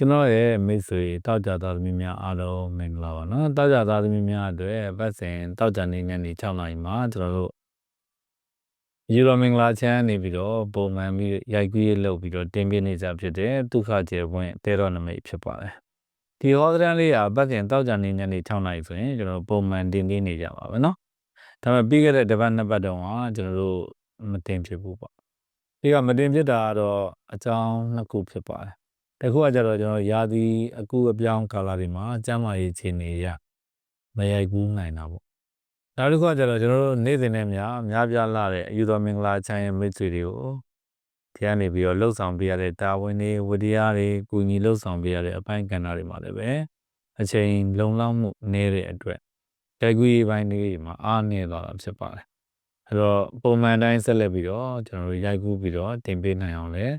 ကျွန်တော်ရဲ့မိတ်ဆွေတောက်ကြသားသမီးများအားလုံးမင်္ဂလာပါနော်တောက်ကြသားသမီးများအတွက်ပတ်စဉ်တောက်ကြနေညနေ6နာရီမှာကျွန်တော်တို့ယူရိုမင်္ဂလာချမ်းနေပြီးတော့ပုံမှန်ပြီးရိုက်ကူးရေးလုပ်ပြီးတော့တင်ပြနေကြဖြစ်တဲ့ဒုက္ခကျေပွင့်တဲတော်နမိတ်ဖြစ်ပါတယ်ဒီဟောဒရန်လေးကပတ်စဉ်တောက်ကြနေညနေ6နာရီဆိုရင်ကျွန်တော်ပုံမှန်တင်ပြနေကြပါပဲနော်ဒါပေမဲ့ပြီးခဲ့တဲ့တစ်ပတ်နှစ်ပတ်တုန်းကကျွန်တော်တို့မတင်ဖြစ်ဘူးပေါ့ဒီကမတင်ဖြစ်တာကတော့အကြောင်းနှစ်ခုဖြစ်ပါတယ် တခုကကြတော့ကျွန်တော်ရာသီအကူအပြောင်းကာလတွေမှာကျန်းမာရေးအခြေအနေရမရိုက်ကူးနိုင်တာပေါ့နောက်တစ်ခုကကြတော့ကျွန်တော်တို့နေ့စဉ်နဲ့များများပြားလာတဲ့အယူတော်မင်္ဂလာချမ်းရဲ့မိတ်ဆွေတွေကိုဒီကနေပြီးတော့လှုပ်ဆောင်ပေးရတဲ့တာဝန်တွေဝတရားတွေကုညီလှုပ်ဆောင်ပေးရတဲ့အပိုင်းကဏ္ဍတွေမှာလည်းပဲအချိန်လုံလောက်မှုနည်းတဲ့အတွက်ကြိုက်ကူးရေးပိုင်းတွေမှာအားနည်းသွားတာဖြစ်ပါတယ်အဲ့တော့ပုံမှန်တိုင်းဆက်လက်ပြီးတော့ကျွန်တော်တို့ရိုက်ကူးပြီးတော့တင်ပေးနိုင်အောင်လည်း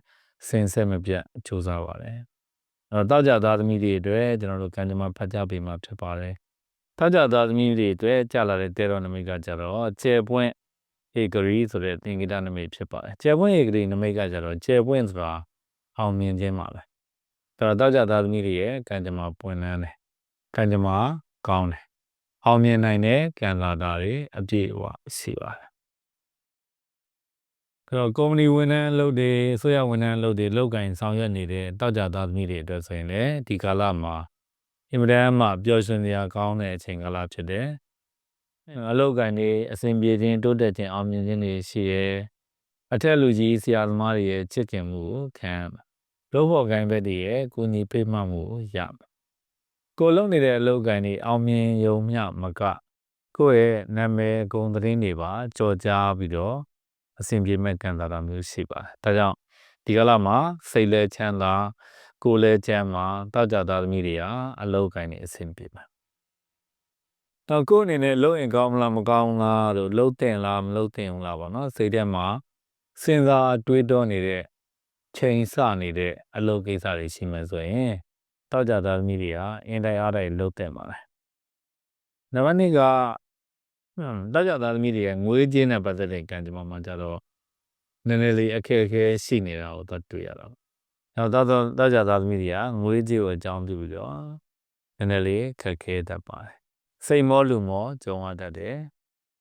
စင်ဆက်မပြတ်စူးစမ်းပါတယ်။အဲ့တော့တောက်ကြသားသမီးတွေအတွက်ကျွန်တော်တို့ကံကြမ္မာဖတ်ကြပေးမှာဖြစ်ပါတယ်။တောက်ကြသားသမီးတွေအတွက်ကြာလာတဲ့တဲတော်နမိတ်ကကြတော့ကျေပွင့်ဧကရီဆိုတဲ့သင်္ကေတနမိတ်ဖြစ်ပါတယ်။ကျေပွင့်ဧကရီနမိတ်ကကြတော့ကျေပွင့်ဆိုတာအောင်မြင်ခြင်းပါပဲ။အဲ့တော့တောက်ကြသားသမီးတွေရဲ့ကံကြမ္မာပွင့်လန်းတယ်။ကံကြမ္မာကောင်းတယ်။အောင်မြင်နိုင်တဲ့ကံလာတာတွေအပြည့်အဝရှိပါတယ် အဲ့တော့ကုမ္ပဏီဝန်ထမ်းအလုပ်တွေအစိုးရဝန်ထမ်းအလုပ်တွေလုပ်ကင်ဆောင်ရွက်နေတဲ့တောက်ကြသားသမီးတွေအတွက်ဆိုရင်လည်းဒီကာလမှာအင်မတန်မှပျော်ရွှင်စရာကောင်းတဲ့အချိန်ကာလဖြစ်တယ်။အလုပ်ကင်တွေအစဉ်ပြေခြင်းတိုးတက်ခြင်းအောင်မြင်ခြင်းတွေရှိရဲအထက်လူကြီးဆရာသမားတွေရဲ့ချစ်ခင်မှုကိုခံရမယ်။လုပ်ဖို့ကင်ဘက်တွေရဲ့ကူညီပေးမှမှုကိုရမယ်။ကိုလုပ်နေတဲ့အလုပ်ကင်တွေအောင်မြင်ရုံမျှမကကိုယ့်ရဲ့နာမည်ဂုဏ်သတင်းတွေပါကြော်ကြားပြီးတော့ အဆင်ပြေမဲ့ခံစားတာမျိုးရှိပါတယ်။ဒါကြောင့်ဒီကလာမှာစိတ်လဲချမ်းသာကိုယ်လဲချမ်းသာတောက်ကြသားသမီးတွေဟာအလောက်ကိုင်းနေအဆင်ပြေမှာ။တော့ကိုယ်အနေနဲ့လုံရင်ကောင်းမလားမကောင်းလားလို့လှုပ်တင်လားမလှုပ်တင်ဘူးလားပေါ့နော်စိတ်ထဲမှာစဉ်းစားတွေးတောနေတဲ့ချိန်ဆနေတဲ့အလုပ်ကိစ္စတွေရှိမှဆိုရင်တောက်ကြသားသမီးတွေဟာအင်တိုင်းအားတိုင်းလှုပ်တင်ပါလေ။နံပါတ်2က တောက်ကြသားသမီးတွေရဲ့ငွေကြေးနဲ့ပတ်သက်တဲ့ကံကြမ္မာမှာကြတော့နည်းနည်းလေးအခက်အခဲရှိနေတာကိုတော့တွေ့ရတော့။နောက်တော့တောက်ကြသားသမီးတွေကငွေကြေးကိုအကြောင်းပြုပြီးတော့နည်းနည်းလေးခက်ခဲတတ်ပါတယ်။စိတ်မောလူမောကြုံရတတ်တယ်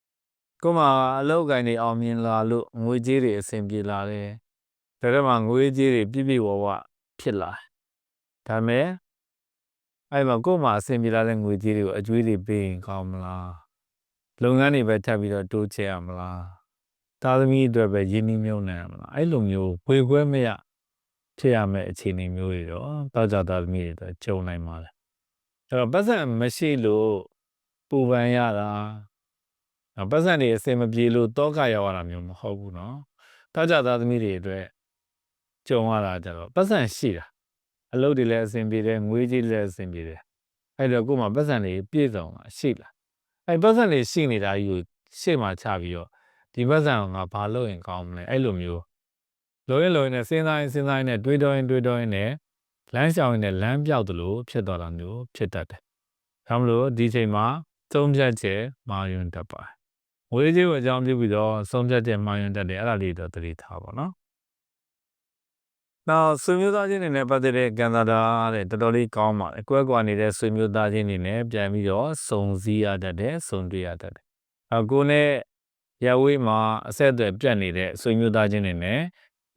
။ကိုမအလောက်ကိုင်းတွေအောင်မြင်လာလို့ငွေကြေးတွေအဆင်ပြေလာတယ်။ဒါတော့မှငွေကြေးတွေပြည့်ပြည့်ဝဝဖြစ်လာ။ဒါမဲ့အဲ့မှာကို့မှာအဆင်ပြေလာတဲ့ငွေကြေးတွေကိုအကျွေးတွေပေးရင်ကောင်းမလား။ လုပ်ငန်းတွေပဲထပ်ပြီးတော့တိုးချဲ့ရမလားသားသမီးအတွက်ပဲရင်းနှီးမြှုပ်နှံရမလားအဲ့လိုမျိုးဝေခွဲမရဖြစ်ရမယ့်အခြေအနေမျိုးတွေတော့တောက်ကြသားသမီးတွေတော့ကြုံနိုင်ပါလေအဲ့တော့ပတ်စံမရှိလို့ပူပန်ရတာပတ်စံတွေအစင်မပြေလို့တောကရောက်ရတာမျိုးမဟုတ်ဘူးเนาะတောက်ကြသားသမီးတွေအတွက်ကြုံရတာကြတော့ပတ်စံရှိတာအလုပ်တွေလည်းအဆင်ပြေတယ်ငွေကြေးလည်းအဆင်ပြေတယ်အဲ့တော့ကို့မှာပတ်စံတွေပြည့်စုံတာရှိလား အဲ့ပတ်စံတွေရှိနေတာကြီးကိုရှေ့မှာချပြီးတော့ဒီပတ်စံကငါဘာလုပ်ရင်ကောင်းမလဲအဲ့လိုမျိုးလိုရင်လိုရင်နဲ့စဉ်းစားရင်စဉ်းစားရင်နဲ့တွေးတောရင်တွေးတောရင်နဲ့လမ်းရှောင်ရင်နဲ့လမ်းပြောက်သလိုဖြစ်သွားတာမျိုးဖြစ်တတ်တယ်။ဒါမလို့ဒီချိန်မှာသုံးဖြတ်ချက်မာယွန်းတတ်ပါတယ်။ဝေးကြီးကိုအကြောင်းပြုပြီးတော့သုံးဖြတ်ချက်မာယွန်းတတ်တယ်အဲ့ဒါလေးတော့သတိထားပါနော်။ နောက်ဆွေမျိုးသားချင်းတွေနဲ့ပတ်သက်တဲ့ကံသာတာတဲ့တော်တော်လေးကောင်းပါတယ်။ကွဲကွာနေတဲ့ဆွေမျိုးသားချင်းတွေနဲ့ပြန်ပြီးတော့စုံစည်းရတတ်တယ်၊စုံတွေ့ရတတ်တယ်။အကိုနဲ့ရဝေးမှာအဆက်အသွယ်ပြတ်နေတဲ့ဆွေမျိုးသားချင်းတွေနဲ့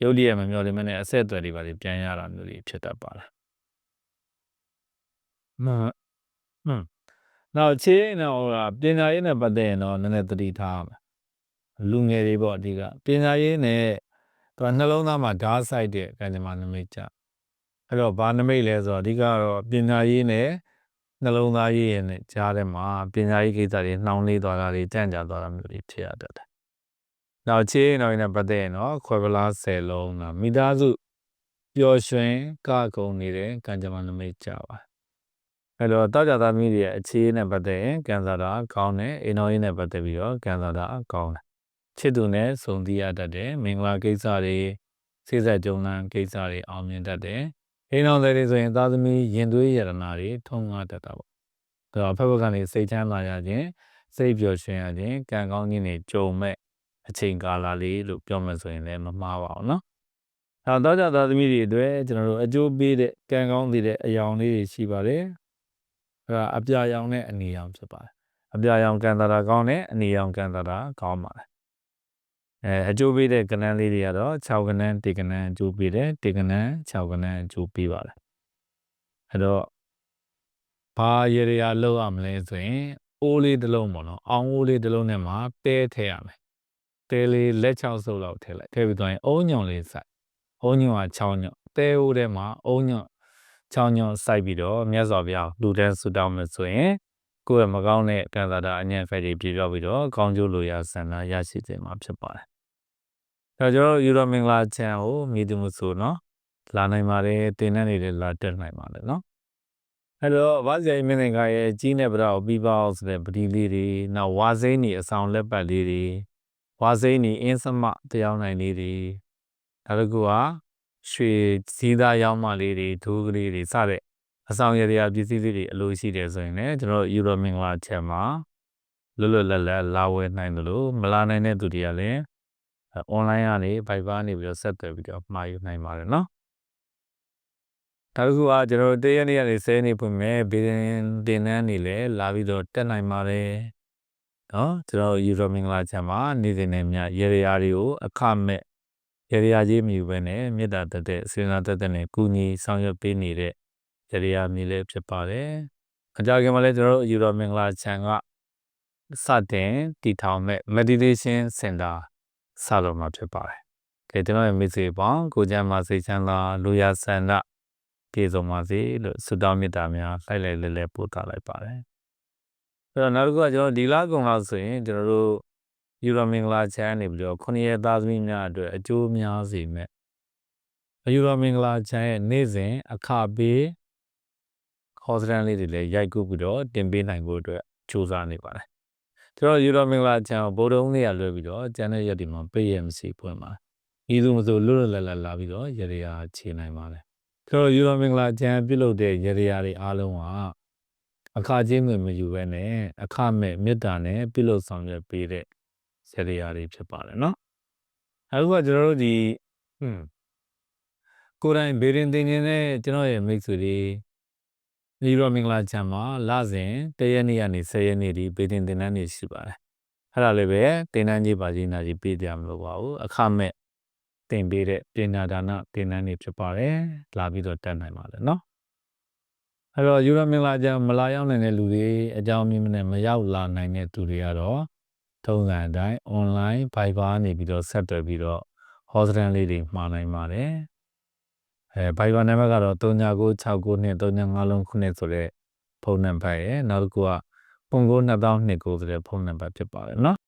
ရုပ်တရက်မမျှော်လင့်မနဲ့အဆက်အသွယ်တွေပါလေပြန်ရတာမျိုးတွေဖြစ်တတ်ပါလား။မှန်ဟွန်းနောက်ချေးနော်ဟိုပညာရေးနဲ့ပတ်သက်ရင်တော့နည်းနည်းသတိထားရမယ်။လူငယ်တွေပေါ့အဓိကပညာရေးနဲ့ သူကနှလုံးသားမှာဓာတ်ဆိုင်တဲ့ကံကြမ္မာနမိတ်ကြအဲ့တော့ဘာနမိတ်လဲဆိုတော့အဓိကတော့ပညာရေးနဲ့နှလုံးသားရေးရဲ့နဲ့ကြားထဲမှာပညာရေးကိစ္စတွေနှောင်းလေးသွားတာတွေတန့်ကြသွားတာမျိုးတွေဖြစ်ရတတ်တယ်။နောက်ချေးနောက်နဲ့ပတ်သက်ရင်တော့ခွဲပလား၁၀လုံးလားမိသားစုပျော်ရွှင်ကကုံနေတဲ့ကံကြမ္မာနမိတ်ကြပါအဲ့တော့တောက်ကြသားမိတွေရဲ့အခြေနဲ့ပတ်သက်ရင်ကံစားတာကောင်းတယ်အိမ်တော်ရေးနဲ့ပတ်သက်ပြီးတော့ကံစားတာကောင်းတယ် ချစ်သူနဲ့ဆုံသီးရတတ်တယ်မင်္ဂလာကိစ္စတွေစိတ်ဆက်ကြုံလန်းကိစ္စတွေအောင်မြင်တတ်တယ်အိမ်တော်တွေဆိုရင်သာသမီရင်သွေးရတနာတွေထုံငါတတ်တာပေါ့ဒါဖက်ဖက်ကနေစိတ်ချမ်းသာရခြင်းစိတ်ပျော်ရွှင်ရခြင်းကံကောင်းခြင်းတွေကြုံမဲ့အချိန်ကာလလေးလို့ပြောမှဆိုရင်လည်းမမှားပါဘူးနော်အဲတော့ကြသားသမီးတွေအတွက်ကျွန်တော်တို့အကျိုးပေးတဲ့ကံကောင်းသေးတဲ့အယောင်လေးတွေရှိပါတယ်အဲအပြာရောင်နဲ့အနေရောင်ဖြစ်ပါတယ်အပြာရောင်ကံတာတာကောင်းတဲ့အနေရောင်ကံတာတာကောင်းပါတယ် အဲအကျိုးပေးတဲ့ကဏ္ဍလေးတွေကတော့6ကဏ္ဍတေကဏ္ဍအကျိုးပေးတယ်တေကဏ္ဍ6ကဏ္ဍအကျိုးပေးပါတယ်အဲ့တော့ဘာရေရာလောက်ရမလဲဆိုရင်အိုးလေးတစ်လုံးပေါ့နော်အောင်းအိုးလေးတစ်လုံးနဲ့မှာတဲထည့်ရမယ်တဲလေးလက်6စုပ်လောက်ထည့်လိုက်ထည့်ပြီးတော့ရင်အုံညုံလေးစိုက်အုံညုံက6ညုံတဲအိုးထဲမှာအုံညုံ6ညုံစိုက်ပြီးတော့မြတ်စွာဘုရားလူတန်းဆူတောင်းမယ်ဆိုရင်ကိုယ့်ရဲ့မကောင်းတဲ့ကံသာတာအညံ့ဖက်တွေပြေပြောက်ပြီးတော့ကောင်းကျိုးလိုရာဆန္ဒရရှိစေမှာဖြစ်ပါတယ်။ ဒါကြောင့်ယူရိုမင်္ဂလာချန်ကိုမြည်သူမှုဆိုနော်လာနိုင်ပါတယ်တင်တဲ့နေလေလာတက်နိုင်ပါတယ်နော်။အဲ့တော့ဗာဇိုင်မင်းငါရဲ့ကြီးနဲ့ဗရာကိုပြီးပါအောင်ဆိုတဲ့ပတိလေးတွေနောက်ဝါစိမ့်နေအဆောင်လက်ပတ်လေးတွေဝါစိမ့်နေအင်းစမတရားနိုင်လေးတွေနောက်တစ်ခုကရွှေစည်းသားရောင်းမလေးတွေဒိုးကလေးတွေစတဲ့အဆောင်ရရာပစ္စည်းလေးတွေအလိုရှိတယ်ဆိုရင်လည်းကျွန်တော်ယူရိုမင်္ဂလာချက်မှာလွတ်လွတ်လပ်လပ်လာဝယ်နိုင်တယ်လို့မလာနိုင်တဲ့သူတွေကလည်း အွန်လိုင်းကနေ Viber နေပြီးတော့ဆက်သွယ်ပြီးတော့မှာယူနိုင်ပါတယ်နော်နောက်တစ်ခုကကျွန်တော်တရက်နေ့ကနေ10နေ့ဖွင့်မယ်ဘေးတင်တင်နန်းနေလဲလာပြီးတော့တက်နိုင်ပါတယ်နော်ကျွန်တော်ယူရိုမင်္ဂလာချက်မှာနေ့စဉ်နဲ့မြရေရာတွေကိုအခမဲ့ရေရာကြီးမြူပဲနဲ့မေတ္တာတက်တဲ့စေနာတက်တဲ့နဲ့ကုညီဆောင်ရွက်ပေးနေတဲ့ရေရာမြည်လေးဖြစ်ပါတယ်အကြခင်မှာလဲကျွန်တော်ယူရိုမင်္ဂလာချန်ကစတင်တည်ထောင်မဲ့ meditation center စတော့မှာဖြစ်ပါတယ်ကဲကျွန်တော်ရဲ့မိတ်ဆွေပေါင်းကိုကျမ်းမှာစိတ်ချမ်းသာလူရဆန္ဒပြေဆုံးပါစေလို့ဆုတောင်းမေတ္တာများလိုက်လိုက်လဲလဲပို့သလိုက်ပါတယ်အဲ့တော့နောက်တစ်ခုကကျွန်တော်ဒီလကုံလောက်ဆိုရင်ကျွန်တော်တို့ယူရိုမင်္ဂလာချမ်းနေပြီးတော့ခုနှစ်ရက်သားသမီးများအတွက်အကျိုးများစေမဲ့ယူရိုမင်္ဂလာချမ်းရဲ့နေ့စဉ်အခပေးခေါ်စရန်လေးတွေလည်းရိုက်ကူးပြီးတော့တင်ပေးနိုင်ဖို့အတွက်စူးစမ်းနေပါတယ် ကျွန်တော်ယူရိုမင်္ဂလာချမ်းကိုဗိုလ်တုံးလေးရလွှဲပြီးတော့ကျန်တဲ့ရက်ဒီမှာပေးရမစီဖွင့်ပါဤသူမဆိုလွတ်လွတ်လပ်လပ်လာပြီးတော့ရေရာခြေနိုင်ပါတယ်ကျွန်တော်ယူရိုမင်္ဂလာချမ်းပြုလုပ်တဲ့ရေရာတွေအားလုံးကအခချင်းငွေမယူဘဲနဲ့အခမဲ့မေတ္တာနဲ့ပြုလုပ်ဆောင်ရွက်ပေးတဲ့ရေရာတွေဖြစ်ပါတယ်နော်အခုကကျွန်တော်တို့ဒီဟွန်းကိုယ်တိုင်ဘေရင်တင်နေတဲ့ကျွန်တော်ရဲ့မိတ်ဆွေတွေ ဒီရောမင်္ဂလာချမ်းမှာလစဉ်တရက်နေ့ကနေ10ရက်နေ့ဒီဘေတင်တင်တန်းနေရှိပါတယ်အဲ့ဒါလည်းပဲတင်တန်းကြီးပါကြီးနာကြီးပေးကြမလို့ပါဘူးအခမဲ့တင်ပေးတဲ့ပညာဒါနတင်တန်းနေဖြစ်ပါတယ်လာပြီးတော့တက်နိုင်ပါတယ်နော်အဲ့တော့ယူရမင်္ဂလာချမ်းမလာရောက်နိုင်တဲ့လူတွေအကြောင်းမြင်နဲ့မရောက်လာနိုင်တဲ့သူတွေကတော့ထုံးစံအတိုင်း online Viber နေပြီးတော့ဆက်သွယ်ပြီးတော့ hostel လေးတွေမှာနိုင်ပါတယ် အဲဘိုင်ဘာနံပါတ်ကတော့3969နဲ့39လုံးခုနှစ်ဆိုတဲ့ဖုန်းနံပါတ်ရယ်နောက်တစ်ခုကပုံကို2029ဆိုတဲ့ဖုန်းနံပါတ်ဖြစ်ပါတယ်နော်